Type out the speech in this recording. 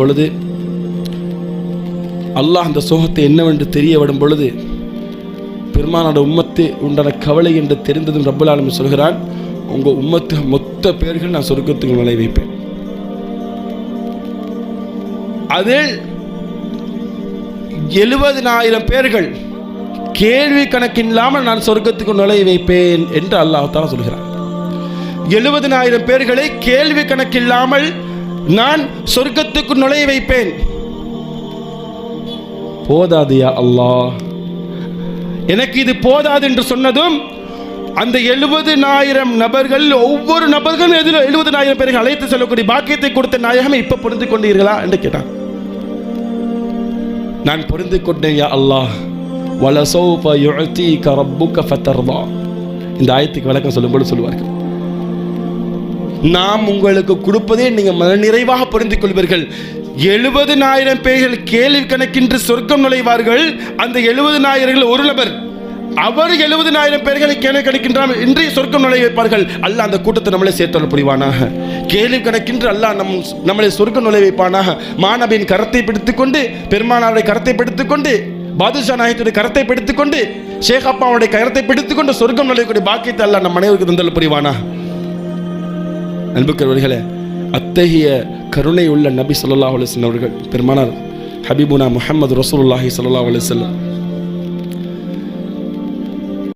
பொழுது அல்லாஹ் அந்த சோகத்தை என்னவென்று தெரிய விடும் பொழுது பெருமானோட உம்மத்து உண்டான கவலை என்று தெரிந்ததும் ரப்பல் ஆலமீன் சொல்கிறான் உங்கள் உம்மத்து மொத்த பேர்கள் நான் சொர்க்கத்துக்கு நுழை வைப்பேன். அதில் எழுபதினாயிரம் பேர்கள் கேள்வி கணக்கில்லாமல் நான் சொர்க்கத்துக்கு நுழைய வைப்பேன் என்று அல்லாஹ் சொல்கிறான். எழுபதினாயிரம் பேர்களை கேள்வி கணக்கில்லாமல் நான் சொர்க்கத்துக்கு நுழைய வைப்பேன். போதாதியா அல்லாஹ். எனக்கு இது போதாது என்று சொன்னதும் அந்த எழுபதினாயிரம் நபர்கள் ஒவ்வொரு நபர்களும் எதில் எழுபதினாயிரம் பேர்கள் அழைத்து செல்லக்கூடிய பாக்கியத்தை கொடுத்த நாயகமே இப்ப புரிந்து கொண்டீர்களா என்று கேட்டான். நான் புரிந்து கொண்டேன் யா அல்லாஹ். வலசௌப யுஅதீக ரப்புக ஃபதர்தா இந்த ஆயத்துக்கு விளக்கம் சொல்லும்போது சொல்லுவார்கள். நாம் உங்களுக்கு கொடுப்பதே நீங்கள் மனநிறைவாக புரிந்து கொள்வீர்கள் எழுபதினாயிரம் பேர்கள் கேள்வி கணக்கின்றி சொர்க்கம் நுழைவார்கள். அந்த எழுபதினாயிரங்கள் ஒரு நபர் அவர் எழுபதினாயிரம் பேர்களை கேள்வி கணக்கின்றார் இன்றைய சொர்க்கம் நுழைய வைப்பார்கள். அல்லாஹ் அந்த கூட்டத்தை நம்மளே சேர்த்தல் புரிவானாக கேள்வி கணக்கின்று அல்லாஹ் நம் நம்மளை சொர்க்கம் நுழைய வைப்பானாக. மாணவியின் கரத்தை பிடித்துக்கொண்டு பெருமானாருடைய கரத்தை பிடித்துக்கொண்டு பாதுஷா நாயத்துடைய கரத்தை பிடித்துக்கொண்டு ஷேக் அப்பாவுடைய கரத்தை பிடித்துக்கொண்டு சொர்க்கம் நுழையக்கூடிய பாக்கியத்தை அல்ல நம் மனைவருக்கு தந்தல் புரிவானா அன்புக்கிறவர்களே அத்தகைய கருணை உள்ள நபி சொல்லா அலுவலன் அவர்கள் பெருமானார் ஹபீபுனா முஹம்மது ரசூலுல்லாஹி சல்லா அலுவலம்